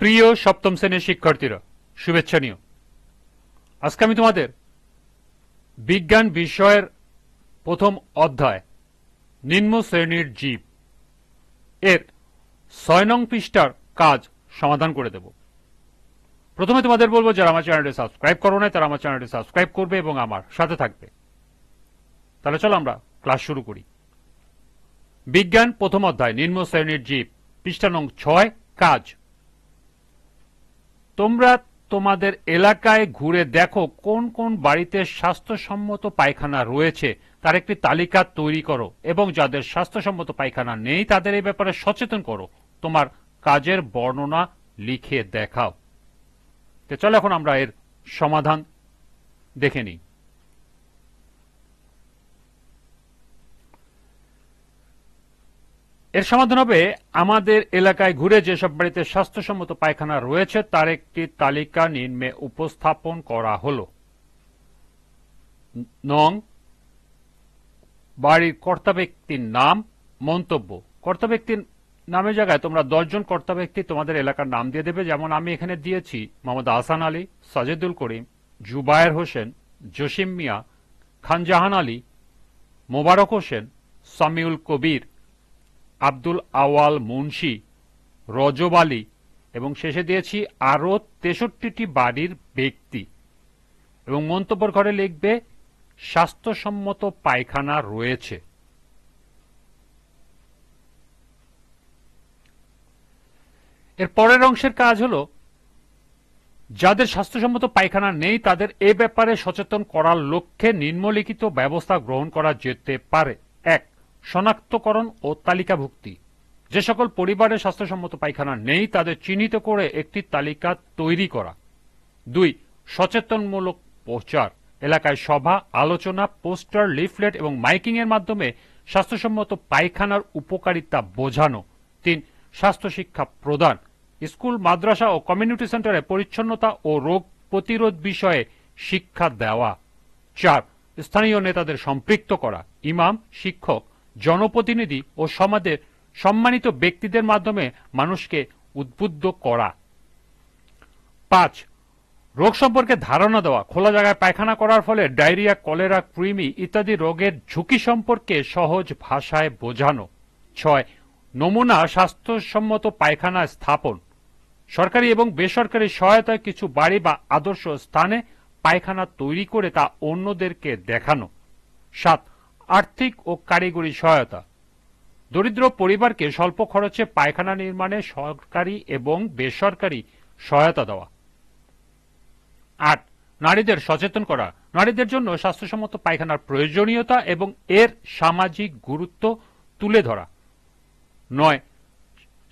প্রিয় সপ্তম শ্রেণির শিক্ষার্থীরা, শুভেচ্ছা নিও। আজকে আমি তোমাদের বিজ্ঞান বিষয়ের প্রথম অধ্যায়, নিম্ন শ্রেণির জীব, এর ছয় নং পৃষ্ঠার কাজ সমাধান করে দেব। প্রথমে তোমাদের বলব, যারা আমার চ্যানেলটি সাবস্ক্রাইব করো না তারা আমার চ্যানেলটি সাবস্ক্রাইব করবে এবং আমার সাথে থাকবে। তাহলে চলো আমরা ক্লাস শুরু করি। বিজ্ঞান প্রথম অধ্যায়, নিম্ন শ্রেণির জীব, পৃষ্ঠা নং ছয়, কাজ। তোমরা তোমাদের এলাকায় ঘুরে দেখো কোন কোন বাড়িতে স্বাস্থ্যসম্মত পায়খানা রয়েছে, তার একটি তালিকা তৈরি করো এবং যাদের স্বাস্থ্যসম্মত পায়খানা নেই তাদের এই ব্যাপারে সচেতন করো। তোমার কাজের বর্ণনা লিখে দেখাও। তো চলো এখন আমরা এর সমাধান দেখে নিই। এর সমাধান হবে আমাদের এলাকায় ঘুরে যেসব বাড়িতে স্বাস্থ্যসম্মত পায়খানা রয়েছে, তার একটি তালিকা নিম্নে উপস্থাপন করা হল। নং, বাড়ির কর্তা ব্যক্তির নাম, মন্তব্য। কর্তা ব্যক্তির নামের জায়গায় তোমরা দশজন কর্তা ব্যক্তি তোমাদের এলাকার নাম দিয়ে দেবে। যেমন আমি এখানে দিয়েছি, মোহাম্মদ আহসান আলী, সাজেদুল করিম, জুবায়ের হোসেন, জসিম মিয়া, খানজাহান আলী, মোবারক হোসেন, সামিউল কবির আব্দুল আওয়াল মুন্সি, রজব আলী এবং শেষে দিয়েছি আরও তেষট্টিটি বাড়ির ব্যক্তি। এবং মন্তব্যর ঘরে লিখবে, স্বাস্থ্যসম্মত পায়খানা রয়েছে। এর পরের অংশের কাজ হলো, যাদের স্বাস্থ্যসম্মত পায়খানা নেই, তাদের এ ব্যাপারে সচেতন করার লক্ষ্যে নিম্নলিখিত ব্যবস্থা গ্রহণ করা যেতে পারে। এক শনাক্তকরণ ও তালিকাভুক্তি। যে সকল পরিবারের স্বাস্থ্যসম্মত পায়খানা নেই, তাদের চিহ্নিত করে একটি তালিকা তৈরি করা। দুই, সচেতনমূলক প্রচার। এলাকায় সভা, আলোচনা, পোস্টার, লিফলেট এবং মাইকিং এর মাধ্যমে স্বাস্থ্যসম্মত পায়খানার উপকারিতা বোঝানো। তিন স্বাস্থ্য শিক্ষা প্রদান। স্কুল, মাদ্রাসা ও কমিউনিটি সেন্টারে পরিচ্ছন্নতা ও রোগ প্রতিরোধ বিষয়ে শিক্ষা দেওয়া। চার, স্থানীয় নেতাদের সম্পৃক্ত করা। ইমাম, শিক্ষক জনপ্রতিনিধি ও সমাজের সম্মানিত ব্যক্তিদের মাধ্যমে মানুষকে উদ্বুদ্ধ করা। পাঁচ, রোগ সম্পর্কে ধারণা দেওয়া, খোলা জায়গায় পায়খানা করার ফলে ডায়রিয়া, কলেরা, কৃমি ইত্যাদি রোগের ঝুঁকি সম্পর্কে সহজ ভাষায় বোঝানো। ছয়, নমুনা স্বাস্থ্যসম্মত পায়খানা স্থাপন। সরকারি এবং বেসরকারি সহায়তায় কিছু বাড়ি বা আদর্শ স্থানে পায়খানা তৈরি করে তা অন্যদেরকে দেখানো। সাত আর্থিক ও কারিগরি সহায়তা। দরিদ্র পরিবারকে স্বল্প খরচে পায়খানা নির্মাণে সরকারি এবং বেসরকারি সহায়তা দেওয়া। আট, নারীদের সচেতন করা। নারীদের জন্য স্বাস্থ্যসম্মত পায়খানার প্রয়োজনীয়তা এবং এর সামাজিক গুরুত্ব তুলে ধরা। নয়,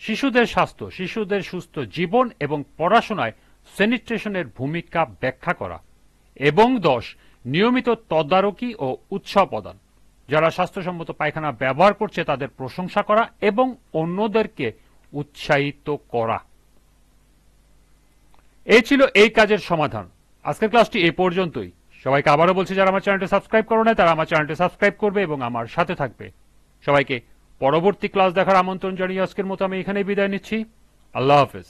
শিশুদের স্বাস্থ্য, শিশুদের সুস্থ জীবন এবং পড়াশোনায় স্যানিটেশনের ভূমিকা ব্যাখ্যা করা। এবং দশ, নিয়মিত তদারকি ও উৎসাহ প্রদান। যারা স্বাস্থ্যসম্মত পায়খানা ব্যবহার করছে তাদের প্রশংসা করা এবং অন্যদেরকে উৎসাহিত করা। এই ছিল এই কাজের সমাধান। আজকের ক্লাসটি এই পর্যন্তই। সবাইকে আবারও বলছি, যারা আমার চ্যানেলটি সাবস্ক্রাইব করো না তারা আমার চ্যানেলটি সাবস্ক্রাইব করবে এবং আমার সাথে থাকবে। সবাইকে পরবর্তী ক্লাস দেখার আমন্ত্রণ জানিয়ে আজকের মতো আমি এখানেই বিদায় নিচ্ছি। আল্লাহ হাফেজ।